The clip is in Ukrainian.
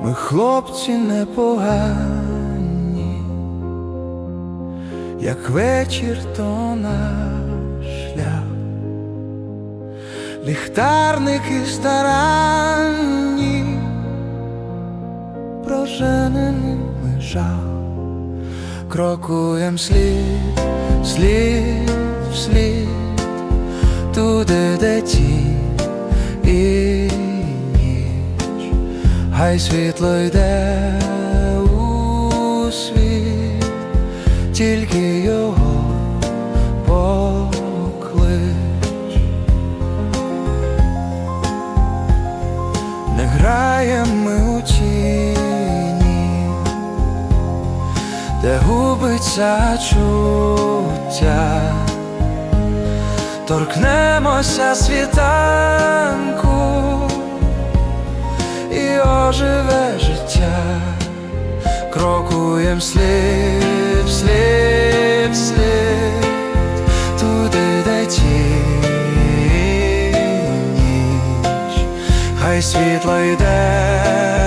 Ми хлопці непогані, як вечір, то наш шлях, ліхтарники старанні, прожененими жах, крокуєм слід, слід, вслід, туди, де тінь хай світло йде у світ, тільки його поклич. Не граємо ми у тіні, де губиться чуття, торкнемося світанку крокуєм слід, слід, слід, туди, де ті, ніч, хай світло йде